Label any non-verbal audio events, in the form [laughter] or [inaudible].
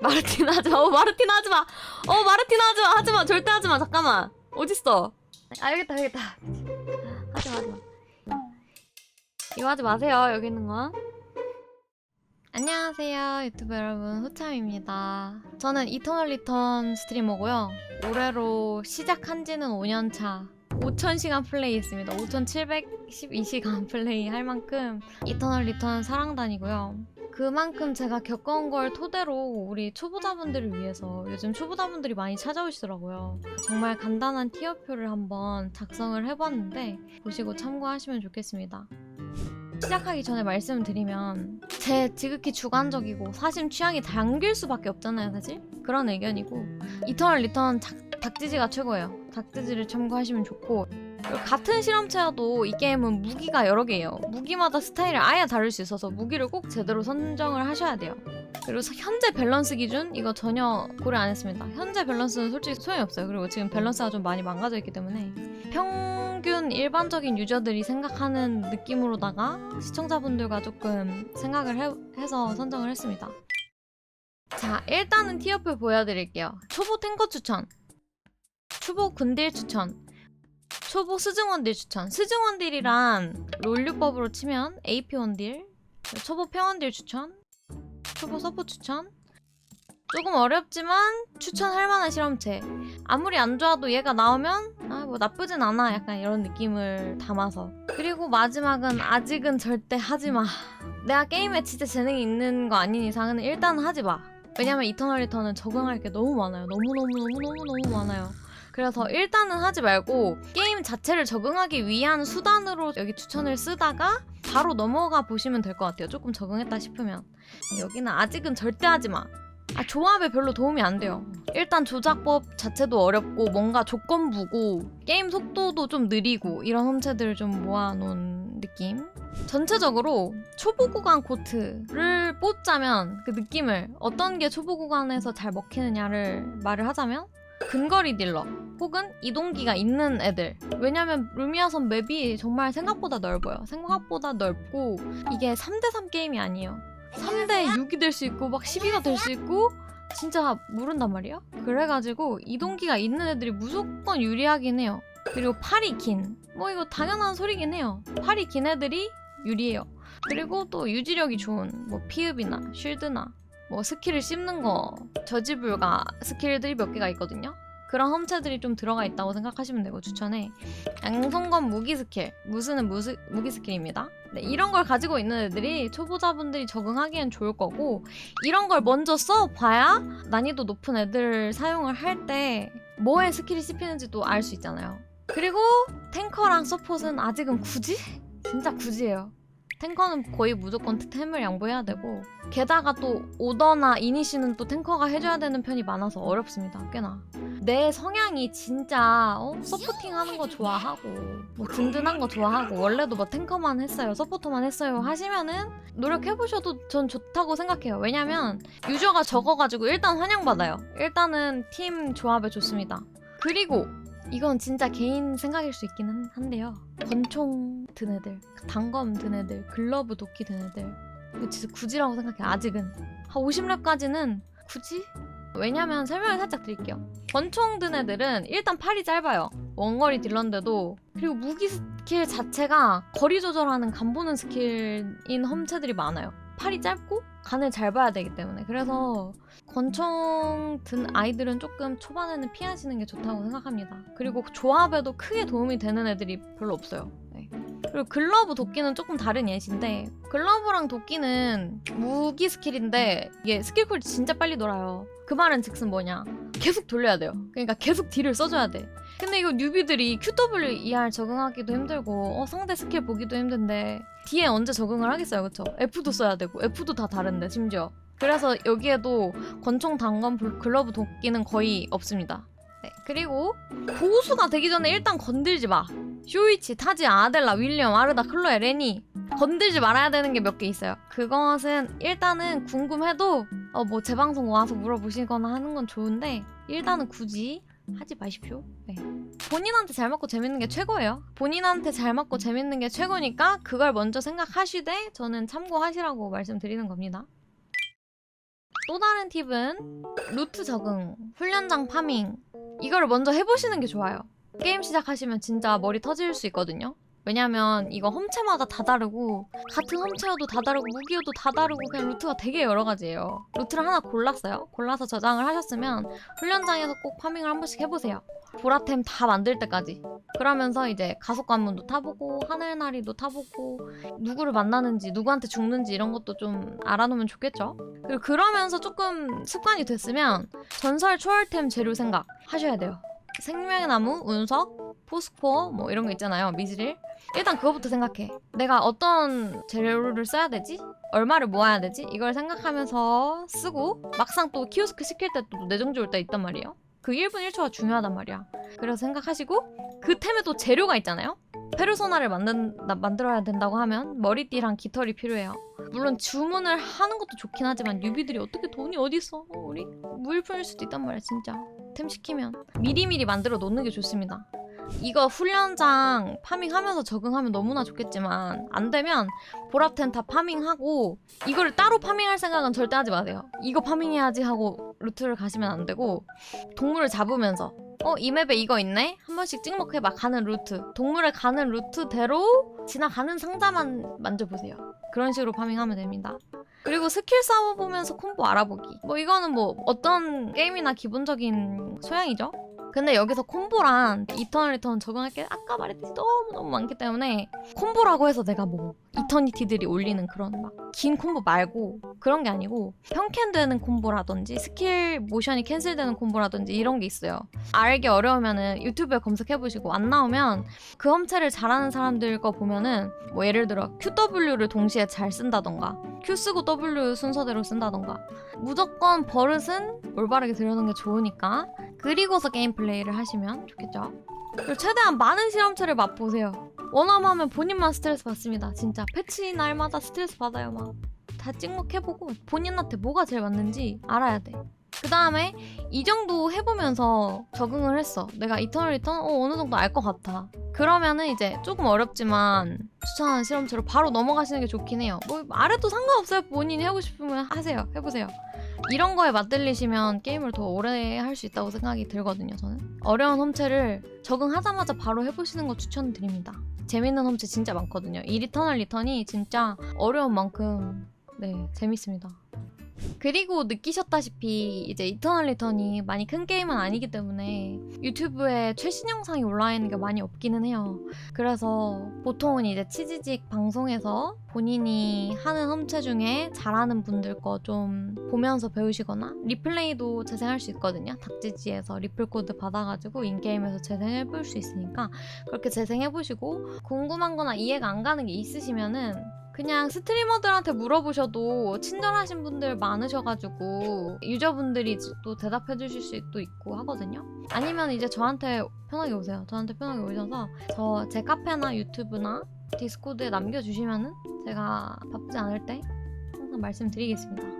마르틴 하지마. 어 마르틴 하지마. 어 마르틴 하지마. 하지마. 절대 하지마. 잠깐만. 어딨어? 아 여기 있다. 하지마 하지마. 이거 하지 마세요 여기 있는 거. 안녕하세요 유튜브 여러분. 후참입니다. 저는 이터널 리턴 스트리머고요. 올해로 시작한 지는 5년 차. 5000시간 플레이 했습니다. 5712시간 [laughs] 플레이 할 만큼 이터널 리턴 사랑단이고요 그만큼 제가 겪어온 걸 토대로 우리 초보자분들을 위해서 요즘 초보자분들이 많이 찾아오시더라고요. 정말 간단한 티어표를 한번 작성을 해봤는데 보시고 참고하시면 좋겠습니다. 시작하기 전에 말씀드리면 제 지극히 주관적이고 사심 취향이 당길 수밖에 없잖아요 사실 그런 의견이고 이터널 리턴 작, 닥지지가 최고예요 닥지지를 참고하시면 좋고 같은 실험체여도 이 게임은 무기가 여러 개예요. 무기마다 스타일이 아예 다를 수 있어서 무기를 꼭 제대로 선정을 하셔야 돼요. 그리고 서- 현재 밸런스 기준 이거 전혀 고려 안 했습니다. 현재 밸런스는 솔직히 소용이 없어요. 그리고 지금 밸런스가 좀 많이 망가져 있기 때문에 평균 일반적인 유저들이 생각하는 느낌으로다가 시청자분들과 조금 생각을 해, 해서 선정을 했습니다. 자, 일단은 티어표 보여드릴게요. 초보 탱커 추천, 초보 군딜 추천, 초보 스승원딜 추천. 스승원딜이란 롤류법으로 치면 AP 원딜, 초보 평원딜 추천, 초보 서포 추천. 조금 어렵지만 추천할 만한 실험체. 아무리 안 좋아도 얘가 나오면 아 뭐 나쁘진 않아 약간 이런 느낌을 담아서. 그리고 마지막은 아직은 절대 하지 마. 내가 게임에 진짜 재능이 있는 거 아닌 이상은 일단 하지 마. 왜냐면 이터널 리턴은 적응할 게 너무 많아요. 너무 너무 너무 너무 너무 많아요. 그래서 일단은 하지 말고 게임 자체를 적응하기 위한 수단으로 여기 추천을 쓰다가 바로 넘어가 보시면 될 것 같아요. 조금 적응했다 싶으면 여기는 아직은 절대 하지 마. 아, 조합에 별로 도움이 안 돼요. 일단 조작법 자체도 어렵고 뭔가 조건부고 게임 속도도 좀 느리고 이런 험체들을 좀 모아놓은 느낌. 전체적으로 초보 구간 코트를 뽑자면 그 느낌을 어떤 게 초보 구간에서 잘 먹히느냐를 말을 하자면 근거리 딜러 혹은 이동기가 있는 애들. 왜냐면 루미아선 맵이 정말 생각보다 넓어요. 생각보다 넓고 이게 3대3 게임이 아니에요. 3대 6이 될 수 있고 막 12가 될 수 있고 진짜 모른단 말이야? 그래가지고 이동기가 있는 애들이 무조건 유리하긴 해요. 그리고 팔이 긴. 뭐 이거 당연한 소리긴 해요. 팔이 긴 애들이 유리해요. 그리고 또 유지력이 좋은 뭐 피읍이나 쉴드나 뭐 스킬을 씹는 거 저지불가 스킬들이 몇 개가 있거든요. 그런 험체들이 좀 들어가 있다고 생각하시면 되고 추천해. 양손검 무기 스킬, 무스는 무스, 무기 스킬입니다. 네, 이런 걸 가지고 있는 애들이 초보자분들이 적응하기엔 좋을 거고 이런 걸 먼저 써봐야 난이도 높은 애들 사용을 할 때 뭐에 스킬이 씹히는지도 알 수 있잖아요. 그리고 탱커랑 서폿은 아직은 굳이? [laughs] 진짜 굳이예요. 탱커는 거의 무조건 템을 양보해야 되고 게다가 또 오더나 이니시는 또 탱커가 해줘야 되는 편이 많아서 어렵습니다. 꽤나. 내 성향이 진짜 어? 서포팅 하는 거 좋아하고 뭐 든든한 거 좋아하고 원래도 뭐 탱커만 했어요 서포터만 했어요 하시면은 노력해보셔도 전 좋다고 생각해요. 왜냐면 유저가 적어가지고 일단 환영받아요. 일단은 팀 조합에 좋습니다. 그리고 이건 진짜 개인 생각일 수 한- 한데요. 권총 든 애들, 단검 든 애들, 글러브 도끼 든 애들. 이거 진짜 굳이라고 생각해, 아직은. 한 50렙까지는 굳이? 왜냐면 설명을 살짝 드릴게요. 권총 든 애들은 일단 팔이 짧아요. 원거리 딜런데도. 그리고 무기 스킬 자체가 거리 조절하는 간 보는 스킬인 험체들이 많아요. 팔이 짧고 간을 잘 봐야 되기 때문에. 그래서 권총 든 아이들은 조금 초반에는 피하시는 게 좋다고 생각합니다. 그리고 조합에도 크게 도움이 되는 애들이 별로 없어요. 네. 그리고 글러브 도끼는 조금 다른 예시인데 글러브랑 도끼는 무기 스킬인데 이게 스킬 쿨이 진짜 빨리 돌아요. 그 말은 즉슨 뭐냐? 계속 돌려야 돼요. 그러니까 계속 딜을 써줘야 돼. 근데 이거 뉴비들이 QWER 적응하기도 힘들고 어, 상대 스킬 보기도 힘든데 D에 언제 적응을 하겠어요, 그쵸? F도 써야 되고 F도 다 다른데 심지어. 그래서 여기에도 권총 단검 불- 글러브 도끼는 거의 없습니다. 네, 그리고 고수가 되기 전에 일단 건들지 마. 쇼이치, 타지, 아델라, 윌리엄, 아르다, 클로에, 레니 건들지 말아야 되는 게 몇 개 있어요. 그것은 일단은 궁금해도 어, 뭐 재방송 와서 물어보시거나 하는 건 좋은데 일단은 굳이 하지 마십시오. 네. 본인한테 잘 맞고 재밌는 게 최고예요. 본인한테 잘 맞고 재밌는 게 최고니까 그걸 먼저 생각하시되 저는 참고하시라고 말씀드리는 겁니다. 또 다른 팁은 루트 적응, 훈련장 파밍 이거를 먼저 해보시는 게 좋아요. 게임 시작하시면 진짜 머리 터질 수 있거든요. 왜냐면 이거 험체마다 다 다르고 같은 험체여도 다 다르고 무기여도 다 다르고 그냥 루트가 되게 여러 가지예요. 루트를 하나 골랐어요. 골라서 저장을 하셨으면 훈련장에서 꼭 파밍을 한 번씩 해보세요. 보라템 다 만들 때까지. 그러면서 이제 가속 관문도 타보고 하늘나리도 타보고 누구를 만나는지 누구한테 죽는지 이런 것도 좀 알아놓으면 좋겠죠. 그리고 그러면서 조금 습관이 됐으면 전설 초월템 재료 생각 하셔야 돼요. 생명의 나무, 운석, 포스코어 뭐 이런 거 있잖아요. 미스릴. 일단 그거부터 생각해. 내가 어떤 재료를 써야 되지? 얼마를 모아야 되지? 이걸 생각하면서 쓰고 막상 또 키오스크 시킬 때 또 내정지 올 때 있단 말이에요. 그 1분 1초가 중요하단 말이야. 그래서 생각하시고 그 템에 또 재료가 있잖아요. 페르소나를 만든, 나- 만들어야 된다고 하면 머리띠랑 깃털이 필요해요. 물론 주문을 하는 것도 좋긴 하지만 뉴비들이 어떻게 돈이 어딨어 우리 무일푼일 수도 있단 말이야 진짜 템 시키면 미리미리 만들어 놓는 게 좋습니다 이거 훈련장 파밍하면서 적응하면 너무나 좋겠지만 안 되면 보라텐 다 파밍하고 이거를 따로 파밍할 생각은 절대 하지 마세요 이거 파밍해야지 하고 루트를 가시면 안 되고 동물을 잡으면서 어 이 맵에 이거 있네 한 번씩 찍먹해봐 가는 루트 동물을 가는 루트대로 지나가는 상자만 만져보세요 그런 식으로 파밍하면 됩니다. 그리고 스킬 쌓아보면서 콤보 알아보기. 뭐 이거는 뭐 어떤 게임이나 기본적인 소양이죠. 근데 여기서 콤보란 이터널 리턴 적용할 게 아까 말했듯이 너무너무 많기 때문에 콤보라고 해서 내가 뭐 이터니티들이 올리는 그런 막 긴 콤보 말고 그런 게 아니고 평캔되는 콤보라든지 스킬 모션이 캔슬되는 콤보라든지 이런 게 있어요. 알기 어려우면은 유튜브에 검색해보시고 안 나오면 그 험체를 잘하는 사람들 거 보면은 뭐 예를 들어 QW를 동시에 잘 쓴다던가 Q 쓰고 W 순서대로 쓴다던가 무조건 버릇은 올바르게 들여놓는 게 좋으니까 그리고서 게임 플레이를 하시면 좋겠죠 그리고 최대한 많은 실험체를 맛보세요 원함하면 본인만 스트레스 받습니다 진짜 패치 날마다 스트레스 받아요 막 다 찍먹해보고 본인한테 뭐가 제일 맞는지 알아야 돼 그 다음에 이 정도 해보면서 적응을 했어. 내가 이터널 리턴 어, 어느 정도 알 것 같아. 그러면은 이제 조금 어렵지만 추천하는 실험체로 바로 넘어가시는 게 좋긴 해요. 뭐 말해도 상관없어요. 본인이 하고 싶으면 하세요. 해보세요. 이런 거에 맞들리시면 게임을 더 오래 할 수 있다고 생각이 들거든요. 저는 어려운 험체를 적응하자마자 바로 해보시는 거 추천드립니다. 재밌는 험체 진짜 많거든요. 이 리터널 리턴이 진짜 어려운 만큼 네 재밌습니다. 그리고 느끼셨다시피 이제 이터널 리턴이 많이 큰 게임은 아니기 때문에 유튜브에 최신 영상이 올라와 있는 게 많이 없기는 해요. 그래서 보통은 이제 치지직 방송에서 본인이 하는 험체 중에 잘하는 분들 거 좀 보면서 배우시거나 리플레이도 재생할 수 있거든요. 닥지지에서 리플 코드 받아가지고 인게임에서 재생해 볼 수 있으니까 그렇게 재생해 보시고 궁금한 거나 이해가 안 가는 게 있으시면은 그냥 스트리머들한테 물어보셔도 친절하신 분들 많으셔가지고 유저분들이 또 대답해 주실 수도 있고 하거든요. 아니면 이제 저한테 편하게 오세요. 저한테 편하게 오셔서 저 제 카페나 유튜브나 디스코드에 남겨주시면은 제가 바쁘지 않을 때 항상 말씀드리겠습니다.